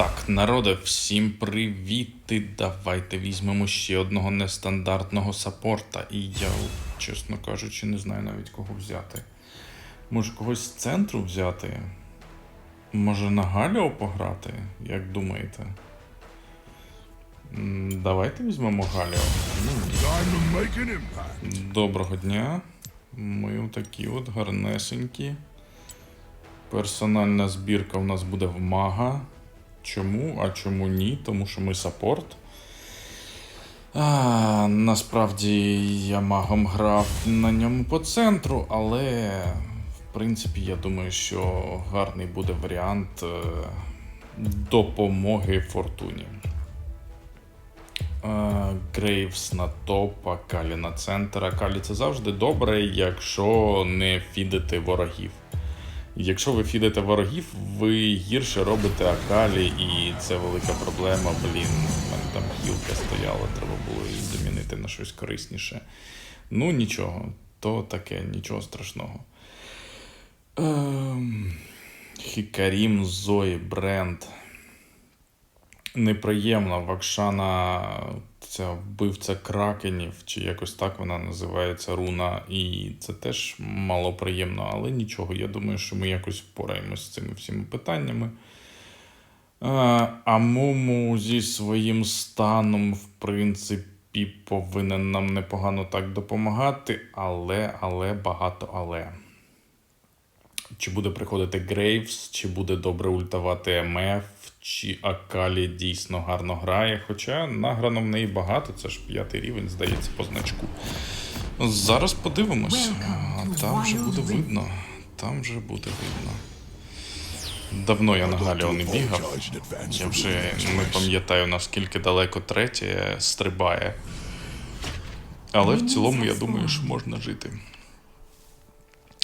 Так, народе, всім привіти. Давайте візьмемо ще одного нестандартного саппорта. І я, чесно кажучи, не знаю навіть кого взяти. Може, когось з центру взяти? Може на Галіо пограти? Як думаєте? Давайте візьмемо Галіо. Доброго дня. Ми такі от гарнесенькі. Персональна збірка у нас буде в мага. Чому? А чому ні? Тому що ми саппорт. А, насправді я магом грав на ньому по центру, але в принципі я думаю, що гарний буде варіант е, допомоги фортуні. Грейвс на топ, Акалі на центр. Акалі це завжди добре, якщо не фідити ворогів. Якщо ви фідите ворогів, ви гірше робите Акалі, і це велика проблема. Блін, в мене там хілка стояла, треба було її замінити на щось корисніше. Ну, нічого, то таке, нічого страшного. Ем... Хікарім, Зої, Бренд неприємно. Вакшана ця вбивця кракенів, чи якось так вона називається руна, і це теж малоприємно, але нічого. Я думаю, що ми якось впораємось з цими всіма питаннями. Е, А Муму зі своїм станом, в принципі, повинен нам непогано так допомагати, але, але, багато але. Чи буде приходити Грейвс, чи буде добре ультавати МФ, чи Акалі дійсно гарно грає. Хоча награно в неї багато, це ж п'ятий рівень, здається, по значку. Зараз подивимось. А, Там вже буде видно. Там вже буде видно. Давно я на Галіо не бігав. Я вже не пам'ятаю, наскільки далеко третє стрибає. Але в цілому я думаю, що можна жити.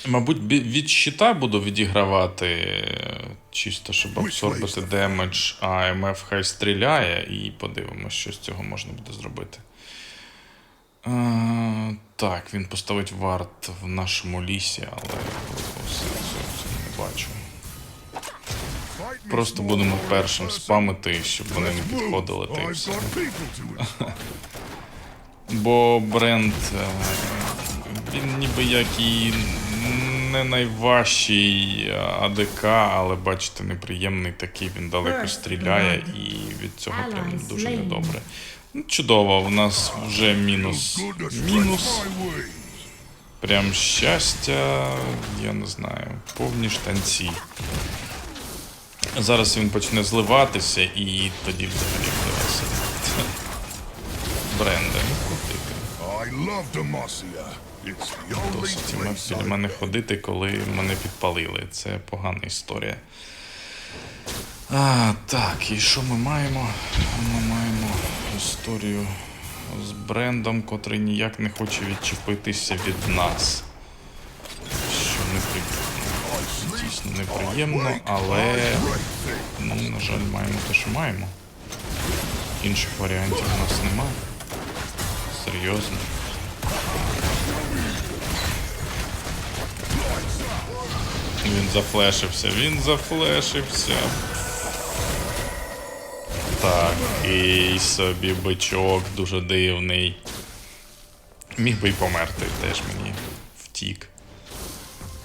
Мабуть, від щита буду відігравати, е, чисто щоб абсорбити демедж, а МФ хай стріляє, і подивимось, що з цього можна буде зробити. А, так, він поставить варт в нашому лісі, але не бачу. Просто будемо першим спамити, щоб вони не підходили та й все. inspire. Бо бренд е, він ніби як і не найважчий е, АДК, але бачите, неприємний такий, він далеко стріляє і від цього прям дуже недобре. Ну, чудово, у нас вже мінус. Мінус. Прям щастя, я не знаю, повні штанці. Зараз він почне зливатися і тоді взагалі весело. Бренде, ну куди place біля мене ходити, коли мене підпалили. Це погана історія. А, так, і що ми маємо? Ми маємо історію з брендом, котрий ніяк не хоче відчепитися від нас. Що неприємно. Дійсно неприємно, але ну, на жаль, маємо те, що маємо. Інших варіантів у нас немає. Серйозно. Він зафлешився, він зафлешився. Так, і собі бичок дуже дивний. Міг би й померти теж мені. Втік.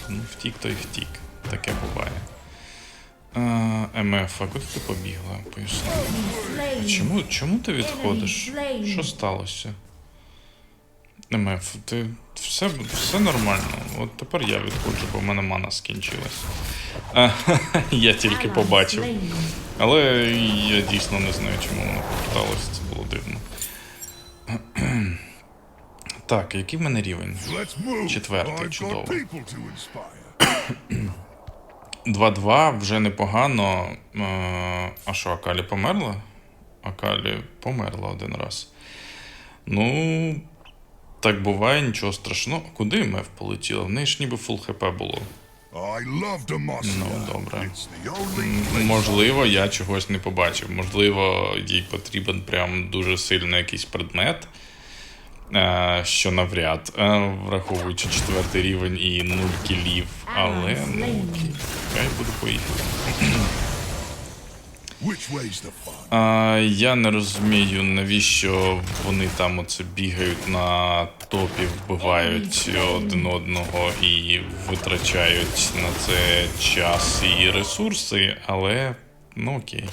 Ну, втік, то й втік. Таке буває. МФ, а куди ти побігла? Поясни. Чому, чому ти відходиш? Що сталося? МФ, ти все, все нормально. От тепер я відходжу, бо в мене мана скінчилась. А, я тільки побачив. Але я дійсно не знаю, чому воно поверталося, це було дивно. Так, який в мене рівень? Четвертий, чудово. got people to inspire. 2-2 вже непогано. Е, А що, Акалі померла? Акалі померла один раз. Ну, так буває, нічого страшного. Куди Мев полетіла? В неї ж ніби фул хп було. I love Demacia. Ну, добре. Можливо, я чогось не побачив. Можливо, їй потрібен прям дуже сильно якийсь предмет. е, Що навряд, е, враховуючи четвертий рівень і нуль кілів. Але ну окей, хай буде поїхати. А, я не розумію, навіщо вони там оце бігають на топі, вбивають один одного і витрачають на це час і ресурси, але ну окей.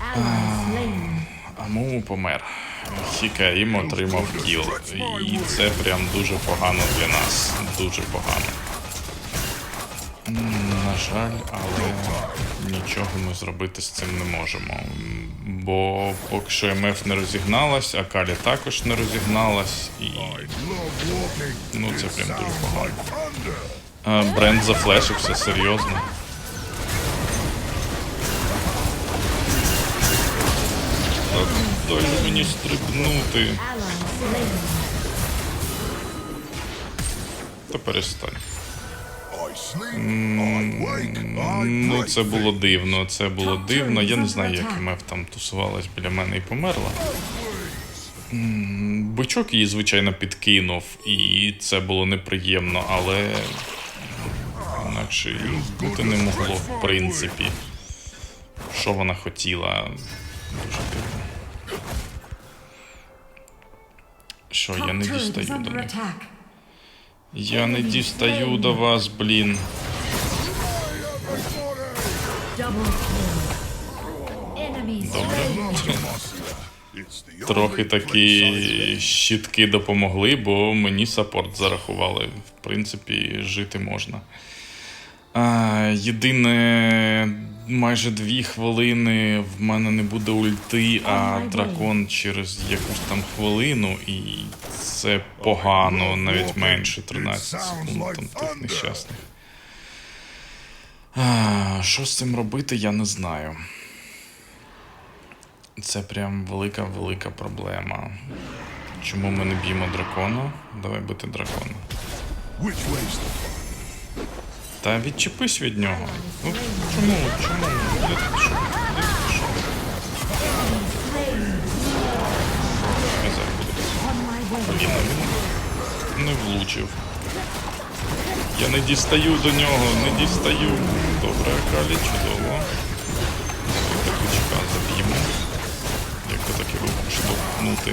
Ally slain. А Муму помер. Хікаїм отримав кіл. І це прям дуже погано для нас. Дуже погано. На жаль, але нічого ми зробити з цим не можемо. Бо поки що МФ не розігналась, а Калі також не розігналась, і ну це прям дуже погано. Бренд зафлешився, серйозно. Так, дай мені стрибнути. Та перестань. Ну, це було дивно, це було дивно. Я не знаю, як МФ там тусувалась біля мене і померла. Бичок її, звичайно, підкинув, і це було неприємно, але інакше бути не могло, в принципі. Що вона хотіла? Дуже дивно. Що, я не дістаю до них. Я не дістаю до вас, блін. The Трохи такі щітки допомогли, бо мені саппорт зарахували. В принципі, жити можна. А, єдине, майже дві хвилини в мене не буде ульти, а дракон через якусь там хвилину, і це погано, навіть менше 13 секунд там тих нещасних. А, що з цим робити, я не знаю. Це прям велика велика проблема. Чому ми не б'ємо дракона? Давай бити дракона. Та відчепись від нього. Ну чому? Чому? Де ти що? Де він не влучив. Я не дістаю до нього, не дістаю. Добре, Калі, чудово. Так бичка заб'ємо. Як ти так його штовхнути?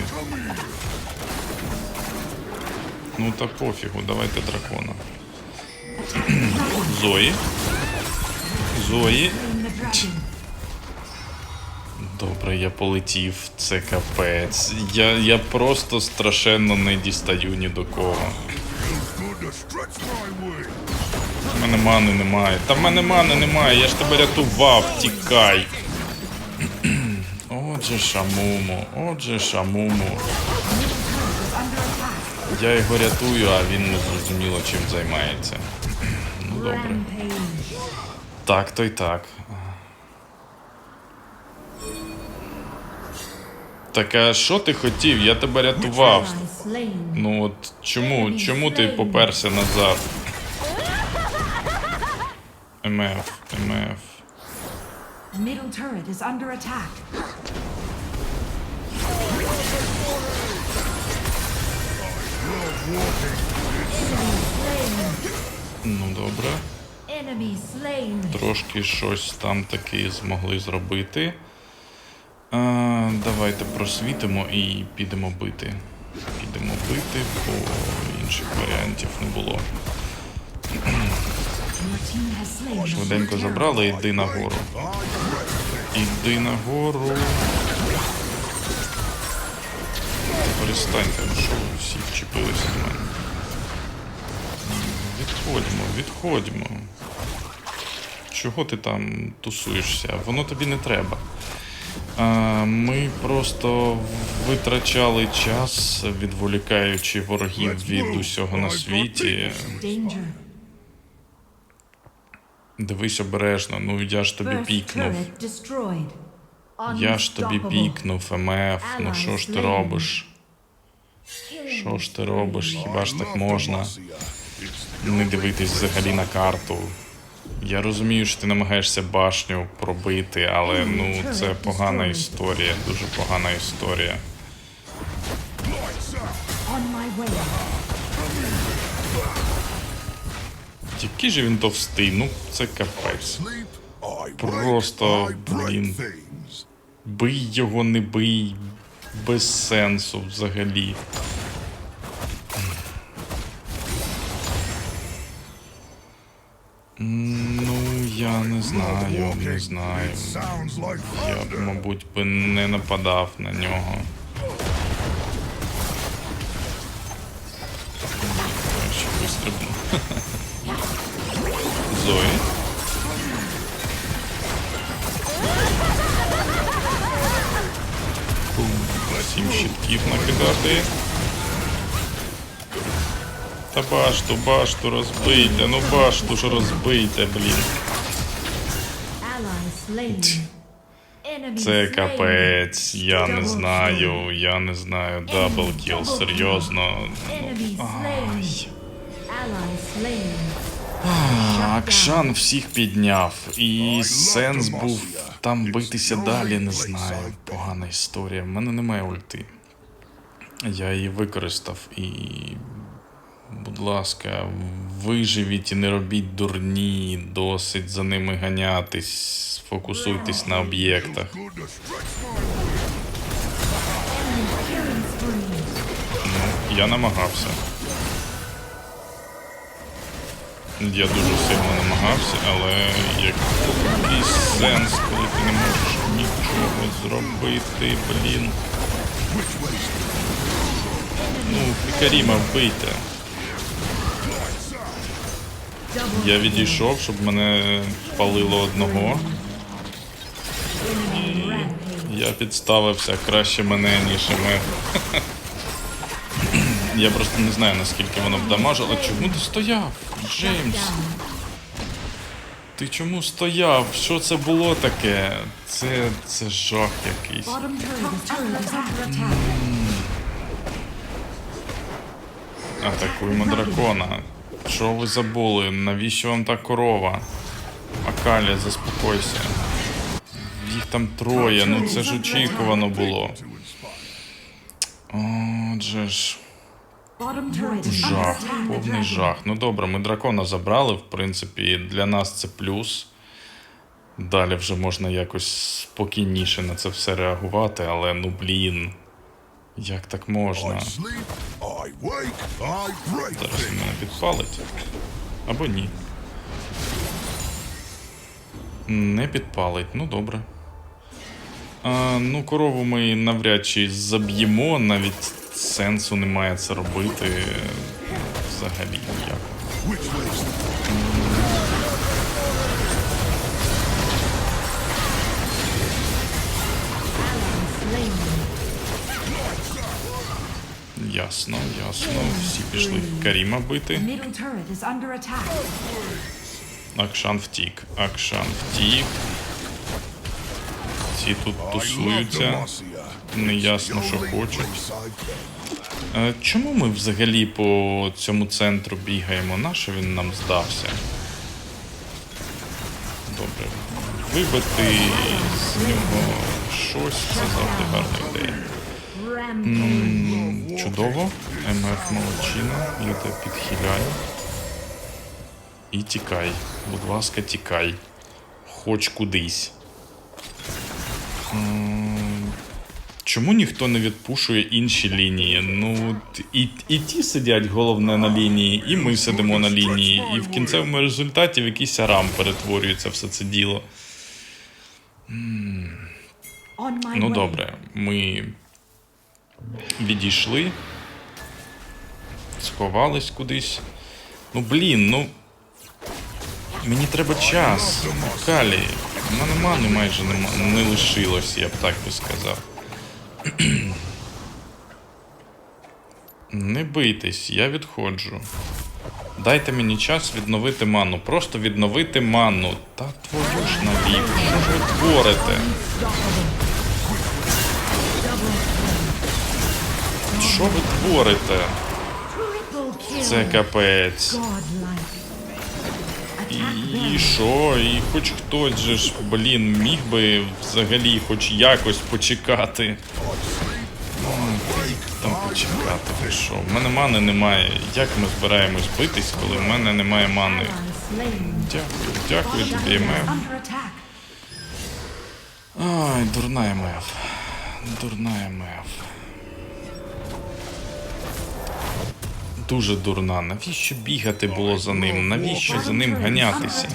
Ну та пофігу, давайте дракона. Зої. Зої. Добре, я полетів. Це капець. Я, я просто страшенно не дістаю ні до кого. У мене мани немає. Та в мене мани немає, я ж тебе рятував, тікай. Отже, шамуму, отже, шамуму. Я його рятую, а він не зрозуміло чим займається. Добре. Так, то й так. Так а що ти хотів? Я тебе рятував. Ну от чому, чому ти поперся назад? МФ, МФ. Middle turret is under attack. Ну добре. Трошки щось там таки змогли зробити. А, давайте просвітимо і підемо бити. Підемо бити, бо інших варіантів не було. Швиденько забрали, йди нагору. Іди нагору. Перестаньте, ну що ви всі вчепилися до мене. Відходьмо, відходьмо. Чого ти там тусуєшся? Воно тобі не треба. А, ми просто витрачали час, відволікаючи ворогів від усього на світі. Дивись обережно, ну я ж тобі пікнув. Я ж тобі пікнув, МФ, ну що ж ти робиш? Що ж ти робиш? Хіба ж так можна? Не дивитись взагалі на карту. Я розумію, що ти намагаєшся башню пробити, але ну це погана історія, дуже погана історія. Який же він товстий, ну це капець. Просто, блін. Бий його, не бий. Без сенсу взагалі. Ну, я не знаю, не знаю. Я б, мабуть, би не нападав на нього. Ще вистрибну. Зої. Сім щитків накидати. Та башту, башту розбийте, ну башту ж розбийте, блін. Це капець, я не знаю, я не знаю. Дабл кіл, серйозно. Акшан всіх підняв, і сенс був там битися далі, не знаю. Погана історія. В мене немає ульти. Я її використав і. Будь ласка, виживіть і не робіть дурні, досить за ними ганятись, фокусуйтесь на об'єктах. Ну, я намагався. Я дуже сильно намагався, але який сенс, коли ти не можеш нічого зробити, блін. Ну, Каріма вбийте. Я відійшов, щоб мене палило одного. rampage. Я підставився краще мене, ніж МФ. Я просто не знаю, наскільки воно б дамажило. Чому ти стояв? Джеймс, ти чому стояв? Що це було таке? Це, це жах якийсь. Атакуємо дракона. Що ви забули? Навіщо вам та корова? Акалі, заспокойся. Їх там троє, ну це ж очікувано було. Отже ж. Жах, повний жах. Ну добре, ми дракона забрали, в принципі, для нас це плюс. Далі вже можна якось спокійніше на це все реагувати, але ну блін. Як так можна? Зараз він мене підпалить. Або ні. Не підпалить, ну добре. А, ну, корову ми навряд чи заб'ємо, навіть сенсу немає це робити. Взагалі ніяк. Ясно, ясно. Всі пішли Каріма бити. Акшан втік. Акшан втік. Ці тут тусуються. Demacia. Неясно, що хочуть. Чому ми взагалі по цьому центру бігаємо? Нащо він нам здався? Добре. Вибити з нього щось це завжди гарна ідея. Чудово. МФ молодчина. Я тебе підхиляю. І тікай. Будь ласка, тікай. Хоч кудись. М, Чому ніхто не відпушує інші лінії? Ну, т- і, і ті сидять головне на лінії, і ми сидимо на лінії. І в кінцевому результаті в якийсь арам перетворюється все це діло. Ну добре, ми відійшли, сховались кудись. Ну блін, ну. Мені треба час. Калі. У мене мани майже нема, не лишилось, я б так би сказав. Не бийтесь, я відходжу. Дайте мені час відновити ману. Просто відновити ману. Та твою ж наліво, що ви творите? Що ви творите? Це капець. І, що? І хоч хтось же ж, блін, міг би взагалі хоч якось почекати. Там почекати, ви що? В мене мани немає. Як ми збираємось битись, коли в мене немає мани? Дякую, дякую тобі, Мев. Ай, дурна МФ. Дурна МФ. Дуже дурна. Навіщо бігати було за ним? Навіщо за ним ганятися?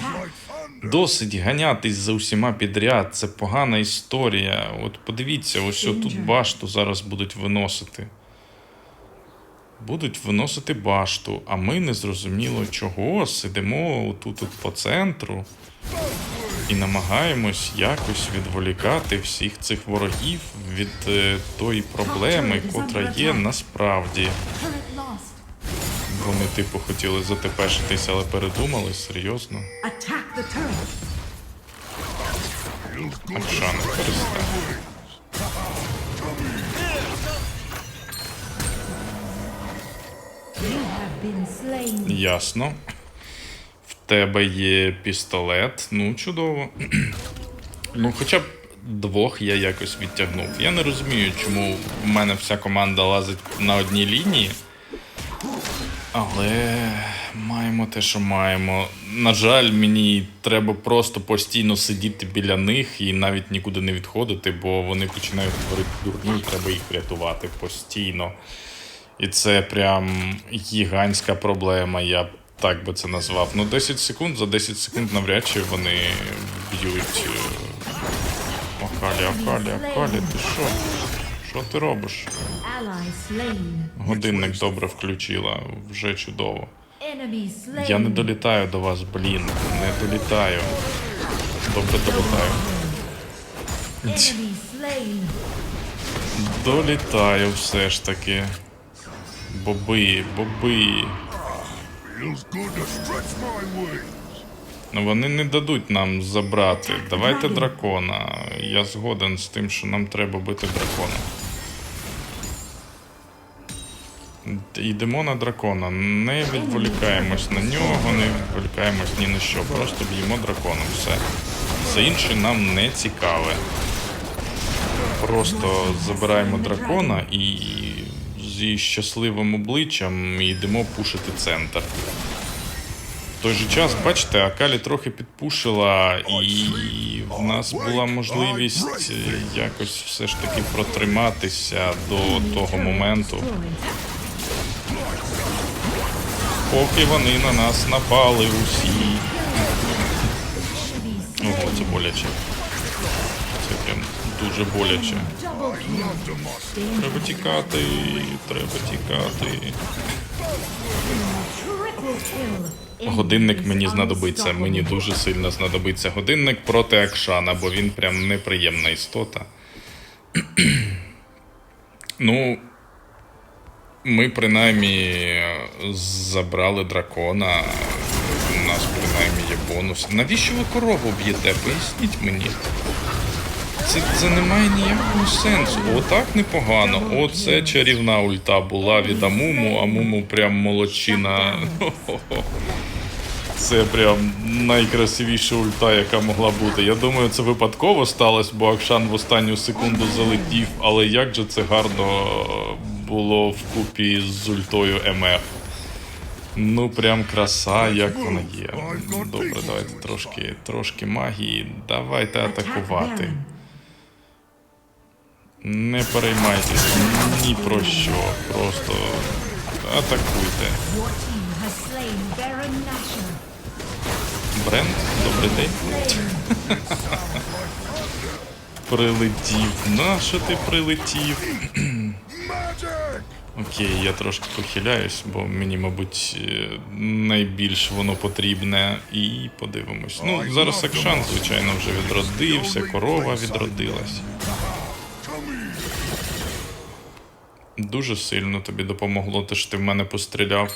Досить ганятись за усіма підряд. Це погана історія. От подивіться, ось тут башту зараз будуть виносити. Будуть виносити башту, а ми не зрозуміло чого. Сидимо тут от по центру і намагаємось якось відволікати всіх цих ворогів від е, тої проблеми, котра є насправді. Вони, типу, хотіли затепешитись, але передумали серйозно. Been slain. Ясно. В тебе є пістолет. Ну, чудово. ну, хоча б двох я якось відтягнув. Я не розумію, чому в мене вся команда лазить на одній лінії. Але маємо те, що маємо. На жаль, мені треба просто постійно сидіти біля них і навіть нікуди не відходити, бо вони починають творити дурню, і треба їх рятувати постійно. І це прям гігантська проблема, я б так би це назвав. Ну, 10 секунд, за 10 секунд навряд чи вони б'ють. Акалі, Акалі, Акалі, ти що? Що ти робиш? Годинник добре включила, вже чудово. Я не долітаю до вас, блін, не долітаю. Добре долітаю. Долітаю все ж таки. Боби, боби. Ну вони не дадуть нам забрати. Давайте дракона. Я згоден з тим, що нам треба бити дракона. Йдемо на дракона. Не відволікаємось на нього, не відволікаємось ні на що. Просто б'ємо драконом. Все. Все інше нам не цікаве. Просто забираємо дракона і зі щасливим обличчям йдемо пушити центр. Той же час, бачите, Акалі трохи підпушила, і в нас була можливість е, якось все ж таки протриматися до того моменту, поки вони на нас напали усі. Ого, це боляче. Це прям дуже боляче. Треба тікати, треба тікати. Годинник мені знадобиться. Мені дуже сильно знадобиться годинник проти Акшана, бо він прям неприємна істота. ну, ми принаймні забрали дракона. У нас принаймні є бонус. Навіщо ви корову б'єте? Поясніть мені. Це, це не має ніякого сенсу. Отак непогано. Оце чарівна ульта була від Амуму. Амуму прям молодчина. Це прям найкрасивіша ульта, яка могла бути. Я думаю, це випадково сталося, бо Акшан в останню секунду залетів, але як же це гарно було вкупі з ультою МФ. Ну, прям краса, як вона є. Добре, давайте трошки, трошки магії. Давайте атакувати. Не переймайтесь ні про що. Просто атакуйте. Бренд, добрий день. Прилетів. Нащо ти прилетів? Окей, я трошки похиляюсь, бо мені, мабуть, е, найбільш воно потрібне. І подивимось. Ну, зараз Акшан, звичайно, вже відродився, корова відродилась. Дуже сильно тобі допомогло, те, що ти в мене постріляв.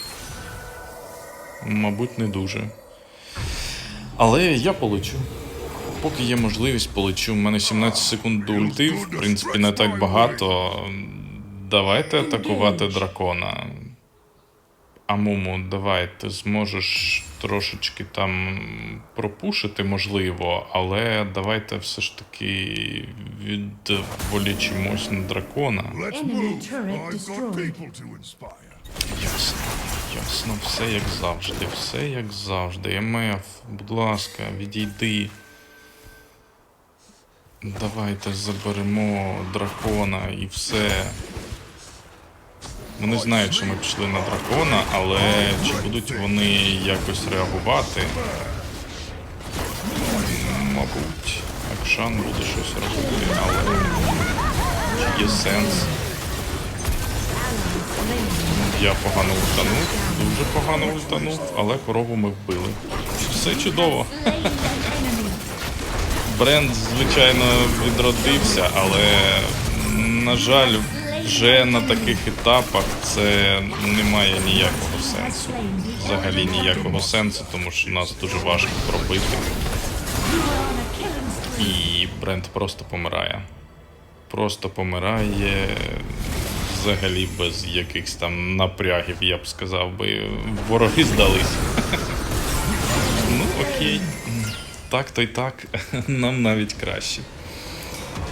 Мабуть, не дуже. Але я полечу. Поки є можливість, полечу. У мене 17 секунд до ульти, в принципі, не так багато. Давайте атакувати дракона. Амуму, давай, ти зможеш трошечки там пропушити, можливо, але давайте все ж таки відволічимось на дракона. Ясно, Ясно, все як завжди, все як завжди. МФ, будь ласка, відійди. Давайте заберемо дракона і все. Вони знають, що ми пішли на дракона, але чи будуть вони якось реагувати? Мабуть, Акшан буде щось робити, але чи є сенс? Я погано ультанув, дуже погано ультанув, але корову ми вбили. Все чудово. Бренд, звичайно, відродився, але, на жаль, вже на таких етапах це не має ніякого сенсу. Взагалі ніякого сенсу, тому що нас дуже важко пробити. І бренд просто помирає. Просто помирає взагалі без якихось там напрягів, я б сказав би. Вороги здались. Ну, окей. Так то й так. Нам навіть краще.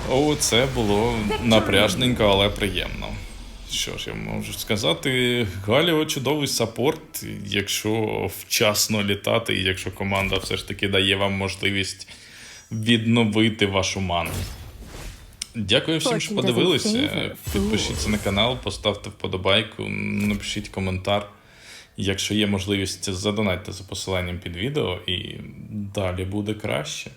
О, це було напряжненько, але приємно. Що ж я можу сказати? Галіо чудовий саппорт, якщо вчасно літати, і якщо команда все ж таки дає вам можливість відновити вашу ману. Дякую всім, що подивилися. Підпишіться на канал, поставте вподобайку, напишіть коментар. Якщо є можливість, задонайте за посиланням під відео, і далі буде краще.